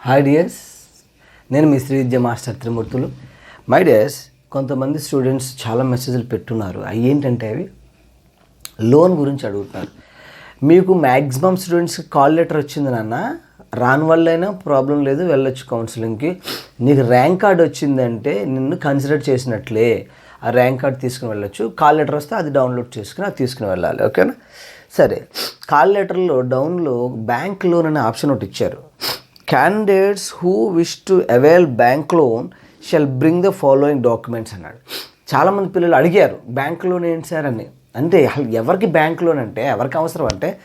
Hi dears నేను మీ Sri Vidya master Trimurthulu. My dears కొంతమంది students చాలా మెసేజ్లు పెట్టున్నారు. అవి ఏంటంటే అవి? లోన్ గురించి అడుగుతున్నారు. మీకు మ్యాక్సిమం స్టూడెంట్స్కి కాల్ లెటర్ వచ్చింది నాన్న. రాని వాళ్ళైనా ప్రాబ్లం లేదు వెళ్ళొచ్చు కౌన్సిలింగ్కి నీకు ర్యాంక్ కార్డ్ వచ్చిందంటే నిన్ను కన్సిడర్ చేసినట్లే. ఆ ర్యాంక్ కార్డ్ తీసుకుని వెళ్ళొచ్చు. కాల్ లెటర్ వస్తే అది డౌన్లోడ్ చేసుకుని అది తీసుకుని వెళ్ళాలి. ఓకేనా సరే. కాల్ లెటర్లో డౌన్లో బ్యాంక్ లోన్ అనే ఆప్షన్ ఒకటి ఇచ్చారు. Candidates who wish to avail bank loan shall bring the following documents అన్నాడు. చాలామంది పిల్లలు అడిగారు బ్యాంక్ లోన్ ఏంటి సార్? అని. అంటే ఎవరికి బ్యాంక్ లోన్ అంటే ఎవరికి అవసరం అంటే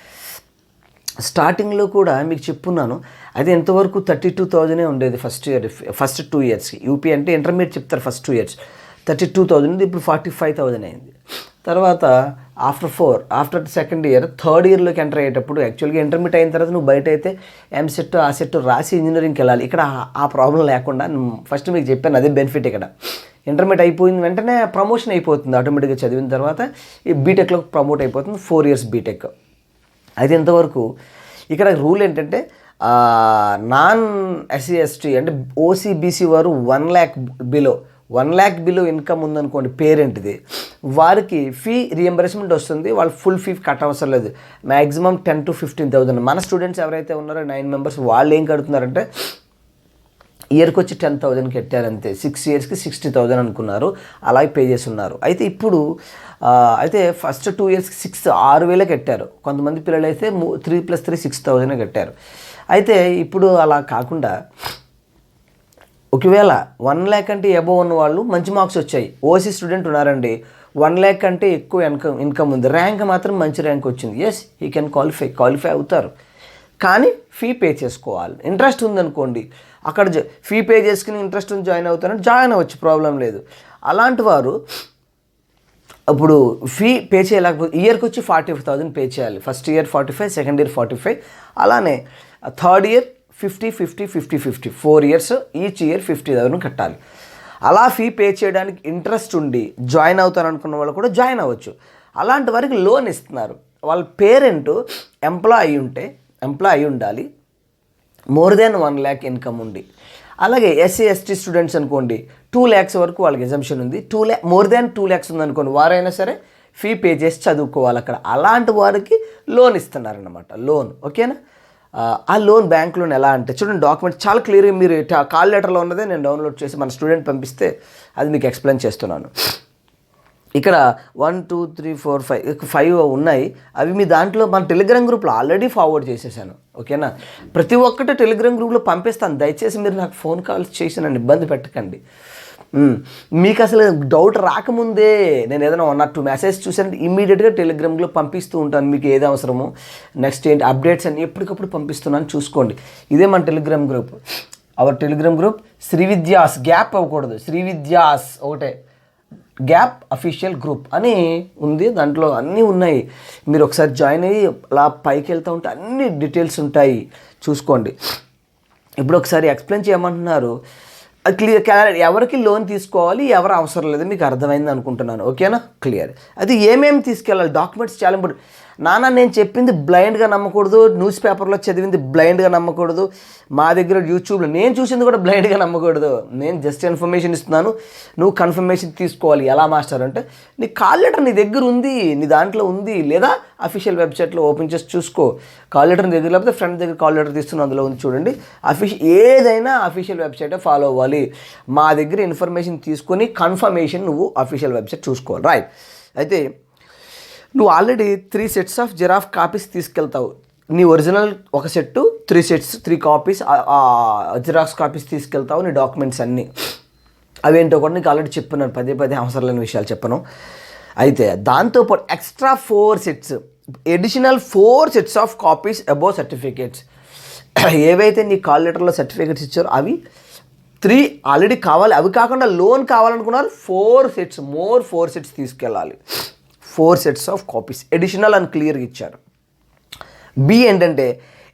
స్టార్టింగ్లో కూడా మీకు చెప్పున్నాను అది ఎంతవరకు థర్టీ టూ థౌజండే ఉండేది ఫస్ట్ ఇయర్ ఫస్ట్ టూ ఇయర్స్కి యూపీ అంటే ఇంటర్మీడియట్ చెప్తారు first two years thirty two thousand ఇప్పుడు ఫార్టీ ఫైవ్ థౌజండ్ అయింది. తర్వాత after four after second year third ఇయర్లోకి enter అయ్యేటప్పుడు యాక్చువల్గా ఇంటర్మీడియట్ అయిన తర్వాత నువ్వు బయట అయితే ఎంసెట్ ఆ సెట్ రాసి ఇంజనీరింగ్కి వెళ్ళాలి ఇక్కడ ఆ- ప్రాబ్లం లేకుండా ఫస్ట్ మీకు చెప్పాను అదే బెనిఫిట్ ఇక్కడ. ఇంటర్మీడియట్ అయిపోయిన వెంటనే ప్రమోషన్ అయిపోతుంది ఆటోమేటిక్గా చదివిన తర్వాత ఈ బీటెక్లో ప్రమోట్ అయిపోతుంది ఫోర్ ఇయర్స్ బీటెక్ అయితే ఇంతవరకు ఇక్కడ రూల్ ఏంటంటే నాన్ ఎస్సీ ఎస్టీ అంటే ఓసీబీసీ వారు one lakh below one lakh below income ఉందనుకోండి పేరెంట్ది? వారికి ఫీ రియంబర్స్మెంట్ వస్తుంది వాళ్ళు ఫుల్ ఫీ కట్టవసరం లేదు. Maximum ten to fifteen thousand. మన స్టూడెంట్స్ ఎవరైతే ఉన్నారో నైన్ మెంబర్స్ వాళ్ళు ఏం కడుతున్నారంటే ఇయర్కి వచ్చి టెన్ థౌజండ్ కట్టారంతే. సిక్స్ ఇయర్స్కి సిక్స్టీ థౌజండ్ అనుకున్నారు. అలాగే పే చేసి ఉన్నారు అయితే ఇప్పుడు అయితే ఫస్ట్ టూ ఇయర్స్కి సిక్స్ ఆరు వేలే కట్టారు. కొంతమంది పిల్లలు అయితే three plus three six thousand కట్టారు. అయితే ఇప్పుడు అలా కాకుండా ఒకవేళ వన్ ల్యాక్ అంటే ఎబో ఉన్న వాళ్ళు మంచి మార్క్స్ వచ్చాయి. ఓసీ స్టూడెంట్ ఉన్నారండి. వన్ ల్యాక్ అంటే ఎక్కువ ఇన్కమ్ ఇన్కమ్ ఉంది. ర్యాంక్ మాత్రం మంచి ర్యాంక్ వచ్చింది. ఎస్ ఈ కెన్ క్వాలిఫై క్వాలిఫై అవుతారు. కానీ ఫీ పే చేసుకోవాలి. ఇంట్రెస్ట్ ఉందనుకోండి. అక్కడ జ- ఫీ పే చేసుకుని ఇంట్రెస్ట్ ఉంది జాయిన్ అవుతారని జాయిన్ అవ్వచ్చు ప్రాబ్లం లేదు. అలాంటి వారు అప్పుడు ఫీ పే చేయలేకపోతే ఇయర్కి వచ్చి ఫార్టీ ఫైవ్ థౌసండ్ పే చేయాలి. First year forty five second year forty five అలానే third year fifty fifty fifty fifty. Four years each year fifty thousand కట్టాలి. అలా ఫీ పే చేయడానికి ఇంట్రెస్ట్ ఉండి జాయిన్ అవుతారు అనుకున్న వాళ్ళు కూడా జాయిన్ అవ్వచ్చు. అలాంటి వారికి లోన్ ఇస్తున్నారు. వాళ్ళ పేరెంట్ ఎంప్లాయ్ అయి ఉంటే ఎంప్లాయ్ అయి ఉండాలి. More than one lakh income ఉండి అలాగే ఎస్సీ ఎస్టీ స్టూడెంట్స్ అనుకోండి టూ ల్యాక్స్ వరకు వాళ్ళకి ఎగ్జామ్షన్ ఉంది. Two lakh more than two lakhs ఉందనుకోండి వారైనా సరే ఫీ పే చేసి చదువుకోవాలి అక్కడ. అలాంటి వారికి లోన్ ఇస్తున్నారన్నమాట. లోన్ ఓకేనా ఆ, లోన్ బ్యాంక్ లోన్ ఎలా అంటే చూడండి డాక్యుమెంట్ చాలా క్లియర్గా మీరు కాల్ లెటర్లో ఉన్నదే నేను డౌన్లోడ్ చేసి మన స్టూడెంట్ పంపిస్తే అది మీకు ఎక్స్ప్లెయిన్ చేస్తున్నాను. ఇక్కడ one two three four five five ఉన్నాయి. అవి మీ దాంట్లో మన టెలిగ్రామ్ గ్రూప్లో ఆల్రెడీ ఫార్వర్డ్ చేసేసాను. ఓకేనా ప్రతి ఒక్కటి టెలిగ్రామ్ గ్రూప్లో పంపిస్తాను. దయచేసి మీరు నాకు ఫోన్ కాల్స్ చేసి నన్ను ఇబ్బంది పెట్టకండి. మీకు అసలు డౌట్ రాకముందే నేను ఏదైనా వన్ ఆర్ టూ మెసేజ్ చూసానంటే ఇమీడియట్గా టెలిగ్రామ్లో పంపిస్తూ ఉంటాను మీకు ఏది అవసరమో. నెక్స్ట్ ఏంటి అప్డేట్స్ అన్ని ఎప్పటికప్పుడు పంపిస్తున్నాను చూసుకోండి. ఇదే మన Telegram group our Telegram group Sri Vidyas gap అవ్వకూడదు. శ్రీ విద్యాస్ ఒకటే. గ్యాప్ అఫీషియల్ గ్రూప్ అని ఉంది దాంట్లో అన్నీ ఉన్నాయి. మీరు ఒకసారి జాయిన్ అయ్యి అలా పైకి వెళ్తూ ఉంటే అన్ని డీటెయిల్స్ ఉంటాయి. చూసుకోండి. ఇప్పుడు ఒకసారి ఎక్స్ప్లెయిన్ చేయమంటున్నారు. Uh, క్లియర్ క్లియర్ ఎవరికి లోన్ తీసుకోవాలి? ఎవరు అవసరం లేదు. మీకు అర్థమైంది అనుకుంటున్నాను. ఓకేనా? క్లియర్ అది ఏమేమి తీసుకెళ్ళాలి? డాక్యుమెంట్స్ చాలా ఇంపార్టెంట్ నాన్న నేను చెప్పింది బ్లైండ్గా నమ్మకూడదు న్యూస్ పేపర్లో చదివింది బ్లైండ్గా నమ్మకూడదు మా దగ్గర యూట్యూబ్లో నేను చూసింది కూడా బ్లైండ్గా నమ్మకూడదు. నేను జస్ట్ ఇన్ఫర్మేషన్ ఇస్తున్నాను నువ్వు కన్ఫర్మేషన్ తీసుకోవాలి. ఎలా మాస్టర్? అంటే నీ కాల్ లెటర్ నీ దగ్గర ఉంది నీ దాంట్లో ఉంది లేదా అఫీషియల్ వెబ్సైట్లో ఓపెన్ చేసి చూసుకో. కాల్ లెటర్ నీ దగ్గర లేకపోతే ఫ్రెండ్ దగ్గర కాల్ లెటర్ తీస్తున్నా అందులో ఉంది చూడండి. అఫీషి ఏదైనా అఫీషియల్ వెబ్సైటే ఫాలో అవ్వాలి. మా దగ్గర ఇన్ఫర్మేషన్ తీసుకొని కన్ఫర్మేషన్ నువ్వు అఫీషియల్ వెబ్సైట్ చూసుకోవాలి రైట్ అయితే నువ్వు ఆల్రెడీ త్రీ సెట్స్ ఆఫ్ జిరాఫ్ కాపీస్ తీసుకెళ్తావు. నీ ఒరిజినల్ ఒక set three sets three copies xerox copies తీసుకెళ్తావు నీ డాక్యుమెంట్స్ అన్నీ. అవేంటో కూడా నీకు ఆల్రెడీ చెప్పున్నాను పదే పదే అవసరం లేని విషయాలు చెప్పను. అయితే దాంతోపాటు extra four sets additional four sets of copies above certificates ఏవైతే నీ కాల్ లెటర్లో సర్టిఫికేట్స్ ఇచ్చారో అవి త్రీ ఆల్రెడీ కావాలి. అవి కాకుండా loan కావాలనుకున్నారు four sets more four sets తీసుకెళ్ళాలి. Four sets of copies. Additional అని క్లియర్గా ఇచ్చారు. బి ఏంటంటే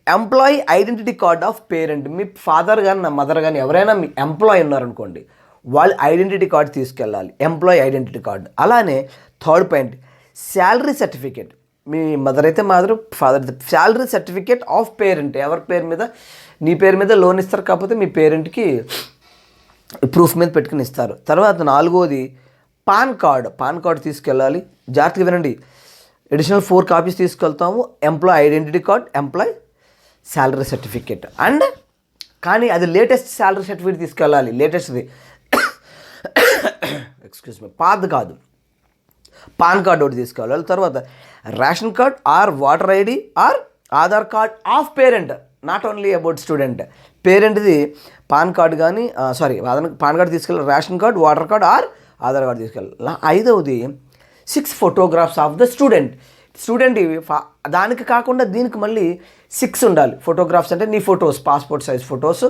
employee identity card of parent me father కానీ నా మదర్ కానీ ఎవరైనా మీ ఎంప్లాయీ ఉన్నారనుకోండి వాళ్ళు ఐడెంటిటీ కార్డ్ తీసుకెళ్ళాలి. ఎంప్లాయీ ఐడెంటిటీ కార్డ్ అలానే థర్డ్ పాయింట్ శాలరీ సర్టిఫికేట్ మీ మదర్ అయితే మాదరు ఫాదర్ అయితే శాలరీ సర్టిఫికేట్ ఆఫ్ పేరెంట్ ఎవరి పేరు మీద? నీ పేరు మీద లోన్ ఇస్తారు కాకపోతే మీ పేరెంట్కి ప్రూఫ్ మీద పెట్టుకుని ఇస్తారు. తర్వాత నాలుగోది పాన్ కార్డ్ పాన్ కార్డ్ తీసుకెళ్ళాలి. జాగ్రత్తగా వినండి. అడిషనల్ ఫోర్ కాపీస్ తీసుకెళ్తాము. Employee identity card employee salary certificate and కానీ అది లేటెస్ట్ శాలరీ సర్టిఫికేట్ తీసుకెళ్ళాలి. లేటెస్ట్ది ఎక్స్క్యూజ్ మీ పాత కాదు. పాన్ కార్డ్ ఒకటి తీసుకెళ్ళాలి. తర్వాత ration card or voter ID or Aadhaar card of parent not only about student పేరెంట్ది PAN card కానీ సారీ పాన్ కార్డ్ తీసుకెళ్ళాలి. Ration card voter card or Aadhaar card తీసుకెళ్ళాలి ఐదవది six photographs of the student student ఇవి దానికి కాకుండా దీనికి మళ్ళీ six ఉండాలి. ఫోటోగ్రాఫ్స్ అంటే నీ photos passport size photos.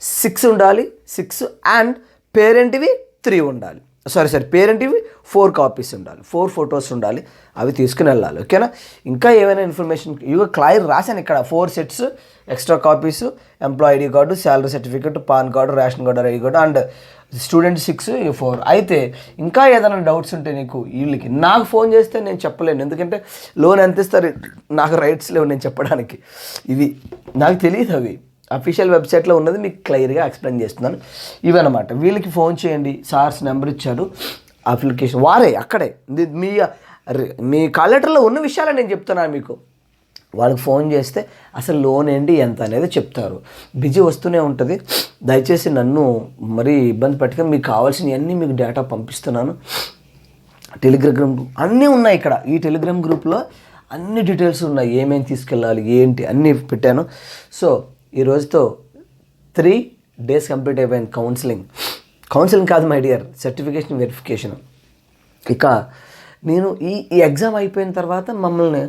Six ఉండాలి సిక్స్ అండ్ పేరెంట్వి త్రీ ఉండాలి. సారీ సారీ పేరెంట్వి ఫోర్ కాపీస్ ఉండాలి. ఫోర్ ఫొటోస్ ఉండాలి. అవి తీసుకుని వెళ్ళాలి. ఓకేనా ఇంకా ఏమైనా ఇన్ఫర్మేషన్ ఇవి క్లైర్ రాశాను ఇక్కడ. Four sets extra copies employee ID card salary certificate PAN card ration card ID card and student six four అయితే ఇంకా ఏదైనా డౌట్స్ ఉంటే నీకు వీళ్ళకి. నాకు ఫోన్ చేస్తే నేను చెప్పలేను. ఎందుకంటే లోన్ ఎంత ఇస్తారు? నాకు రైట్స్ లేవు నేను చెప్పడానికి. ఇది నాకు తెలియదు అవి. అఫీషియల్ వెబ్సైట్లో ఉన్నది మీకు క్లియర్గా ఎక్స్ప్లెయిన్ చేస్తున్నాను. ఇవన్నమాట. వీళ్ళకి ఫోన్ చేయండి. సార్స్ నెంబర్ ఇచ్చారు. అప్లికేషన్ వారే అక్కడే. మీ మీ కాల్ ఉన్న విషయాలే నేను చెప్తున్నాను మీకు. వాళ్ళకి ఫోన్ చేస్తే అసలు లోన్ ఏంటి ఎంత అనేది చెప్తారు. బిజీ వస్తూనే ఉంటుంది. దయచేసి నన్ను మరీ ఇబ్బంది పెట్టక మీకు కావాల్సినవన్నీ మీకు డేటా పంపిస్తున్నాను. టెలిగ్రామ్ గ్రూప్ అన్నీ ఉన్నాయి ఇక్కడ. ఈ టెలిగ్రామ్ గ్రూప్లో అన్ని డీటెయిల్స్ ఉన్నాయి. ఏమేమి తీసుకెళ్ళాలి ఏంటి అన్నీ పెట్టాను. సో ఈ రోజుతో త్రీ డేస్ కంప్లీట్ అయిపోయింది కౌన్సిలింగ్ కౌన్సిలింగ్ కాదు మై డియర్ సర్టిఫికేషన్ వెరిఫికేషన్ ఇక నేను ఈ ఈ ఎగ్జామ్ అయిపోయిన తర్వాత మమ్మల్ని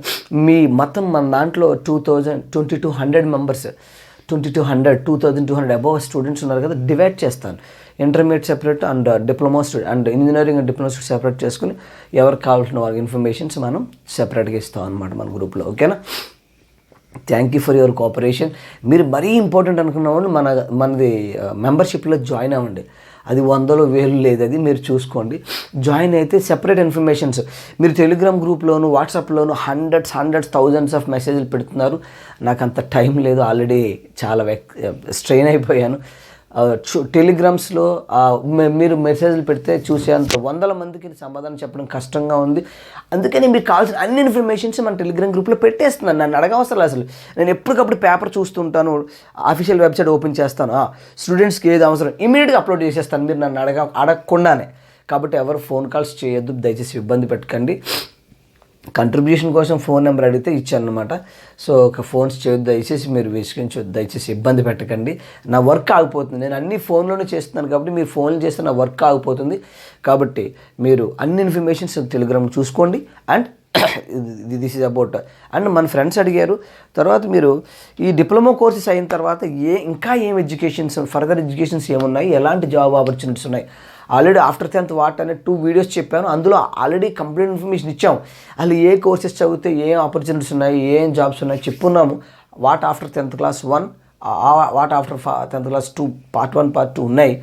మీ మొత్తం మన దాంట్లో two thousand twenty two hundred members twenty two hundred two thousand two hundred above students ఉన్నారు కదా డివైడ్ చేస్తాను. Intermediate separate and diploma student and engineering and diploma student separate చేసుకుని ఎవరికి కావాల్సిన వాళ్ళకి ఇన్ఫర్మేషన్స్ మనం సెపరేట్గా ఇస్తాం అనమాట మన గ్రూప్లో ఓకేనా thank you for your cooperation మీరు మరీ ఇంపార్టెంట్ అనుకున్న వాళ్ళు మన మనది మెంబర్షిప్లో జాయిన్ అవ్వండి. అది వందలో వేలు లేదు అది మీరు చూసుకోండి. జాయిన్ అయితే సెపరేట్ ఇన్ఫర్మేషన్స్ మీరు టెలిగ్రామ్ గ్రూప్లోను వాట్సాప్లోను హండ్రెడ్స్ హండ్రెడ్స్ థౌజండ్స్ ఆఫ్ మెసేజ్లు పెడుతున్నారు. నాకు అంత టైం లేదు ఆల్రెడీ చాలా స్ట్రెయిన్ అయిపోయాను. టెలిగ్రామ్స్లో మీరు మెసేజ్లు పెడితే చూసేంత వందల మందికి సమాధానం చెప్పడం కష్టంగా ఉంది. అందుకని మీకు కావాల్సిన అన్ని ఇన్ఫర్మేషన్స్ మన టెలిగ్రామ్ గ్రూప్లో పెట్టేస్తున్నాను. నన్ను అడగవసరం లేదు అసలు. నేను ఎప్పటికప్పుడు పేపర్ చూస్తుంటాను అఫీషియల్ వెబ్సైట్ ఓపెన్ చేస్తాను. స్టూడెంట్స్కి ఏది అవసరం ఇమీడియట్గా అప్లోడ్ చేసేస్తాను. మీరు నన్ను అడగ అడగకుండానే. కాబట్టి ఎవరు ఫోన్ కాల్స్ చేయొద్దు. దయచేసి ఇబ్బంది పెట్టకండి. కంట్రిబ్యూషన్ కోసం ఫోన్ నెంబర్ అడిగితే ఇచ్చాను అనమాట సో ఒక ఫోన్స్ చేయొద్దు దయచేసి మీరు విసిగించొద్దు దయచేసి ఇబ్బంది పెట్టకండి. నా వర్క్ ఆగిపోతుంది. నేను అన్ని ఫోన్లోనే చేస్తున్నాను కాబట్టి మీరు ఫోన్లు చేస్తే నా వర్క్ ఆగిపోతుంది. కాబట్టి మీరు అన్ని ఇన్ఫర్మేషన్స్ టెలిగ్రామ్ చూసుకోండి. And this is about and మన ఫ్రెండ్స్ అడిగారు తర్వాత మీరు ఈ డిప్లొమా కోర్సెస్ అయిన తర్వాత ఏ ఇంకా ఏం ఎడ్యుకేషన్స్ ఫర్దర్ ఎడ్యుకేషన్స్ ఏమున్నాయి? ఎలాంటి జాబ్ ఆపర్చునిటీస్ ఉన్నాయి? ఆల్రెడీ ఆఫ్టర్ టెన్త్ వాట్ అనే టూ వీడియోస్ చెప్పాను. అందులో ఆల్రెడీ కంప్లీట్ ఇన్ఫర్మేషన్ ఇచ్చాము అసలు ఏ కోర్సెస్ చదివితే ఏం ఆపర్చునిటీస్ ఉన్నాయి? ఏం జాబ్స్ ఉన్నాయి? చెప్పున్నాము. What after tenth class one what after tenth class two part one part two ఉన్నాయి.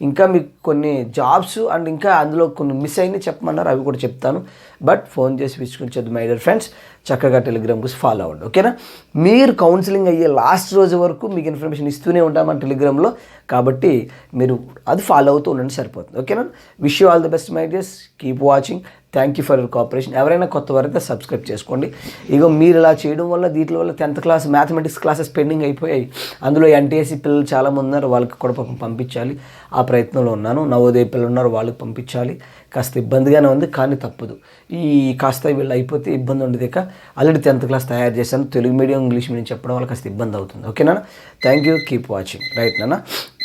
ఇంకా మీకు కొన్ని జాబ్స్ అండ్ ఇంకా అందులో కొన్ని మిస్ అయినాయి చెప్పమన్నారు అవి కూడా చెప్తాను. బట్ ఫోన్ చేసి విసుకుంచొద్దు మై డియర్ ఫ్రెండ్స్ చక్కగా టెలిగ్రామ్ గురించి ఫాలో అవ్వండి ఓకేనా మీరు కౌన్సిలింగ్ అయ్యే లాస్ట్ రోజు వరకు మీకు ఇన్ఫర్మేషన్ ఇస్తూనే ఉంటాం మన టెలిగ్రామ్లో కాబట్టి మీరు అది ఫాలో అవుతూ ఉండండి సరిపోతుంది ఓకేనా wish you all the best my dears keep watching thank you for your cooperation ఎవరైనా కొత్త వారైతే సబ్స్క్రైబ్ చేసుకోండి. ఇగో మీరు ఇలా చేయడం వల్ల దీంట్లో వల్ల tenth class mathematics classes pending అయిపోయాయి. అందులో ఎన్టీఎస్సీ పిల్లలు చాలామంది ఉన్నారు. వాళ్ళకి కూడా పాపం పంపించాలి. ఆ ప్రయత్నంలో ఉన్నాను. నవోదయ పిల్లలు ఉన్నారు. వాళ్ళకి పంపించాలి. కాస్త ఇబ్బందిగానే ఉంది కానీ తప్పదు. ఈ కాస్త వీళ్ళు అయిపోతే ఇబ్బంది ఉండదు ఇక. ఆల్రెడీ టెన్త్ క్లాస్ తయారు చేశాను. తెలుగు మీడియం ఇంగ్లీష్ మీడియం చెప్పడం వల్ల కాస్త ఇబ్బంది అవుతుంది. ఓకేనా thank you keep watching right నాన్న?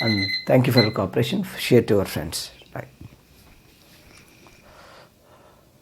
And thank you for cooperation share to your friends